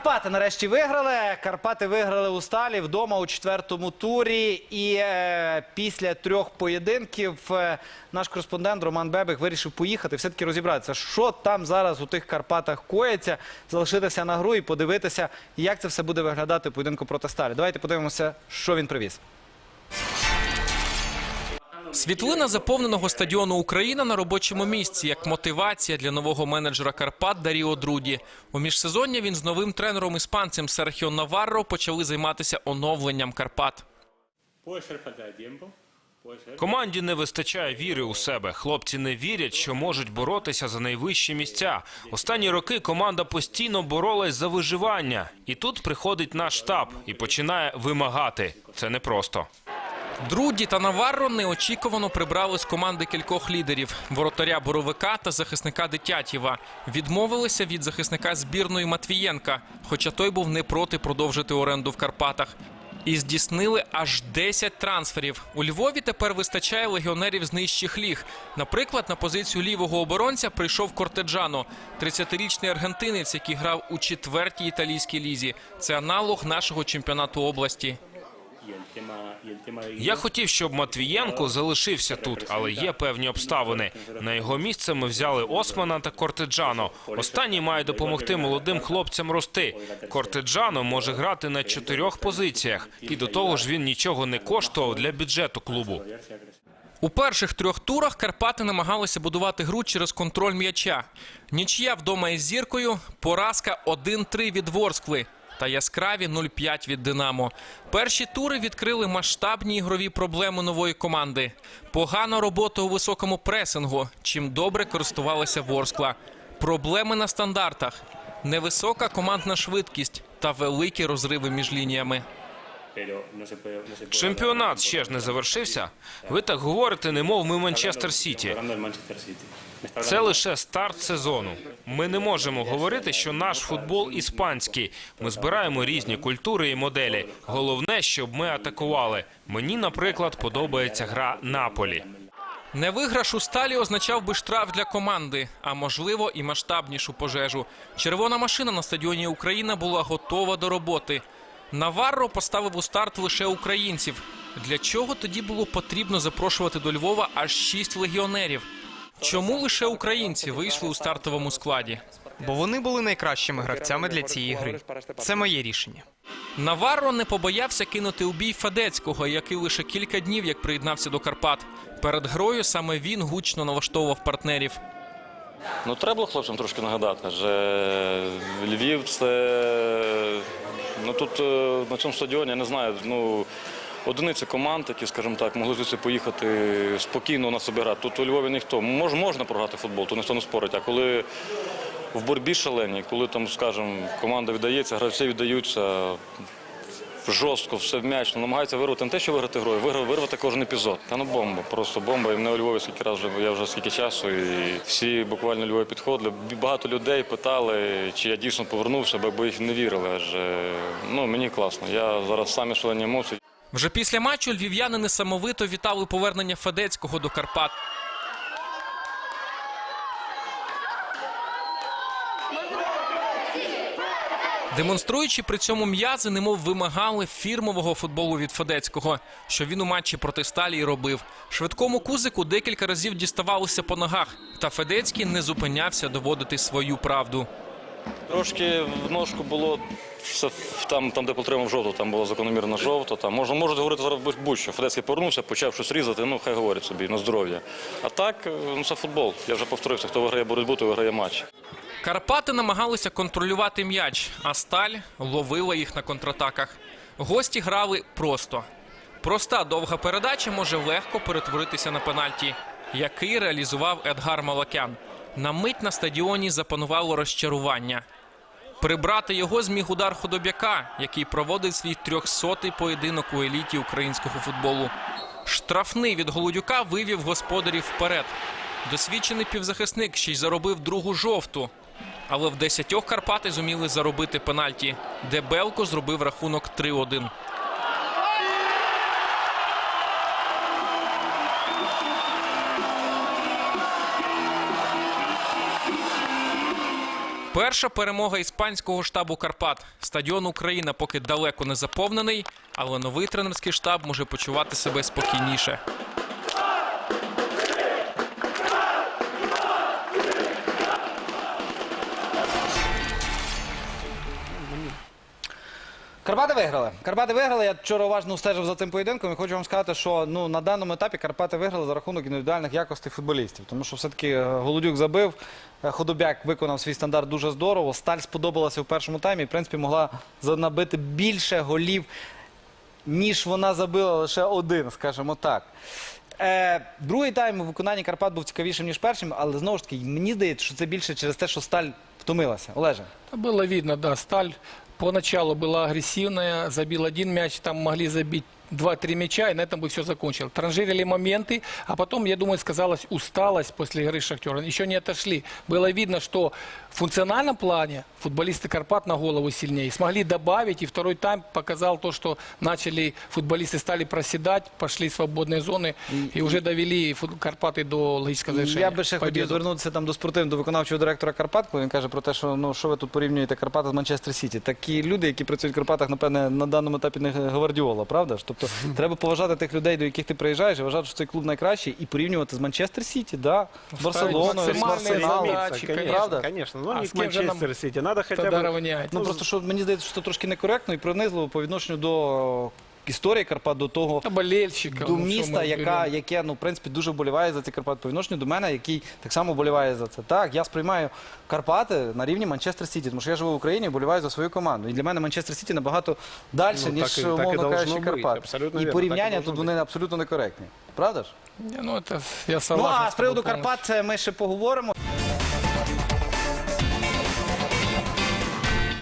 Карпати нарешті виграли. Карпати виграли у сталі вдома у четвертому турі. І е, після трьох поєдинків е, наш кореспондент Роман Бебек вирішив поїхати, все-таки розібратися, що там зараз у тих Карпатах коїться, залишитися на гру і подивитися, як це все буде виглядати у поєдинку проти сталі. Давайте подивимося, що він привіз. Світлина заповненого стадіону Україна на робочому місці як мотивація для нового менеджера Карпат Даріо Друді. У міжсезоння він з новим тренером іспанцем Серхіо Наварро почали займатися оновленням Карпат. Команді не вистачає віри у себе. Хлопці не вірять, що можуть боротися за найвищі місця. Останні роки команда постійно боролась за виживання, і тут приходить наш штаб і починає вимагати. Це непросто. Друді та Наварро неочікувано прибрали з команди кількох лідерів воротаря Боровика та захисника Дитятєва. Відмовилися від захисника збірної Матвієнка, хоча той був не проти продовжити оренду в Карпатах. І здійснили аж 10 трансферів. У Львові тепер вистачає легіонерів з нижчих ліг. Наприклад, на позицію лівого оборонця прийшов Кортеджано, 30-річний аргентинець, який грав у четвертій італійській лізі. Це аналог нашого чемпіонату області. Я хотів, щоб Матвієнко залишився тут, але є певні обставини. На його місце ми взяли Османа та Кортеджано. Останній має допомогти молодим хлопцям рости. Кортеджано може грати на чотирьох позиціях, і до того ж він нічого не коштував для бюджету клубу. У перших трьох турах Карпати намагалися будувати гру через контроль м'яча. Нічия вдома із зіркою, поразка 1-3 від Ворскли та яскраві 0-5 від Динамо. Перші тури відкрили масштабні ігрові проблеми нової команди. Погана робота у високому пресингу, чим добре користувалася Ворскла. Проблеми на стандартах, невисока командна швидкість та великі розриви між лініями. Чемпіонат ще ж не завершився. Ви так говорите, немов ми Манчестер Сіті. Це лише старт сезону. Ми не можемо говорити, що наш футбол іспанський. Ми збираємо різні культури і моделі. Головне, щоб ми атакували. Мені, наприклад, подобається гра Наполі. Невиграш у сталі означав би штраф для команди, а можливо і масштабнішу пожежу. Червона машина на стадіоні Україна була готова до роботи. Наварро поставив у старт лише українців. Для чого тоді було потрібно запрошувати до Львова аж шість легіонерів? Чому лише українці вийшли у стартовому складі? бо вони були найкращими гравцями для цієї гри. Це моє рішення. Наварро не побоявся кинути у бій Федецького, який лише кілька днів як приєднався до Карпат. Перед грою саме він гучно налаштовував партнерів. Ну, треба було хлопцям трошки нагадати, що Львів це. Ну тут е, на цьому стадіоні, я не знаю, ну. Одиниці команд, які, скажімо так, могли звідси поїхати спокійно на себе грати. Тут у Львові ніхто. Мож, можна програти футбол, тут ніхто не спорить. А коли в боротьбі шалені, коли там, скажімо, команда віддається, гравці віддаються жорстко, все в м'яч, ну, намагаються вирвати не те, що виграти грою, вирвати кожен епізод. Та ну бомба, просто бомба. І мене у Львові скільки разів я вже скільки часу, і всі буквально Львові підходили. Багато людей питали, чи я дійсно повернувся, бо їх не вірили. Адже ну мені класно. Я зараз самі шалені емоції. Вже після матчу львів'яни несамовито вітали повернення Федецького до Карпат. Демонструючи при цьому м'язи, немов вимагали фірмового футболу від Федецького, що він у матчі проти сталі й робив. Швидкому кузику декілька разів діставалося по ногах, та Федецький не зупинявся доводити свою правду. Трошки в ножку було все там, там де потримав жовту, там було закономірно жовто. Там можна можуть говорити зараз будь- будь-що. Федецький повернувся, почав щось різати. Ну хай говорить собі на здоров'я. А так, ну це футбол. Я вже повторився. Хто виграє боротьбу, той виграє матч. Карпати намагалися контролювати м'яч, а сталь ловила їх на контратаках. Гості грали просто. Проста довга передача може легко перетворитися на пенальті, який реалізував Едгар Малакян. На мить на стадіоні запанувало розчарування. Прибрати його зміг удар Худобяка, який проводив свій трьохсотий поєдинок у еліті українського футболу. Штрафний від Голодюка вивів господарів вперед. Досвідчений півзахисник ще й заробив другу жовту. Але в десятьох Карпати зуміли заробити пенальті, де Белко зробив рахунок 3-1. Перша перемога іспанського штабу Карпат. Стадіон Україна поки далеко не заповнений, але новий тренерський штаб може почувати себе спокійніше. Карпати виграли. Карпати виграли. Я вчора уважно стежив за цим поєдинком і хочу вам сказати, що ну, на даному етапі Карпати виграли за рахунок індивідуальних якостей футболістів. Тому що все-таки е, Голодюк забив, е, Ходобяк виконав свій стандарт дуже здорово. Сталь сподобалася в першому таймі. і, В принципі, могла набити більше голів, ніж вона забила лише один, скажімо так. Е, другий тайм у виконанні Карпат був цікавішим, ніж першим, але знову ж таки, мені здається, що це більше через те, що сталь втомилася. Олеже. Да, Было видно, да, Сталь поначалу была агрессивная, забил один мяч, там могли забить 2-3 мяча, и на этом бы все закончилось. Транжирили моменты, а потом, я думаю, сказалась усталость после игры с Шахтером. Еще не отошли. Было видно, что в функциональном плане футболисты Карпат на голову сильнее. Смогли добавить, и второй тайм показал то, что начали футболисты стали проседать, пошли в свободные зоны, и уже довели фут- Карпаты до логического завершения. Я би ще хотів Победу. звернутися там до спортивного до виконавчого директора Карпат, коли він каже про те, що ну що ви тут порівнюєте Карпати з Манчестер Сіті. Такі люди, які працюють в Карпатах, напевне, на даному етапі не Гвардіола, правда ж? Тобто треба поважати тих людей, до яких ти приїжджаєш, і вважати, що цей клуб найкращий, і порівнювати з Манчестер Сіті, да, з Барселоною, з задачи. Правда? Конечно, ну А не с кем же нам Манчестер Сіті. Надо хоча б... бы... равнять. Ну просто що мені здається, що це трошки некоректно і принизливо по відношенню до історії Карпат, до того. Болельщика. до ну, що міста, ми яка, беремо? яке ну, в принципі, дуже вболіває за ці Карпати по відношенню до мене, який так само вболіває за це. Так, я сприймаю Карпати на рівні Манчестер Сіті, тому що я живу в Україні і вболіваю за свою команду. І для мене Манчестер Сіті набагато далі, Ну, ніж, так і- так і умовно должно кажучи, бути, Карпат. абсолютно і вірно, порівняння так і тут должно вони абсолютно некоректні. Правда ж? Не, Ну, это я Ну согласен. а с з приводу полностью. Карпат це ми ще поговоримо.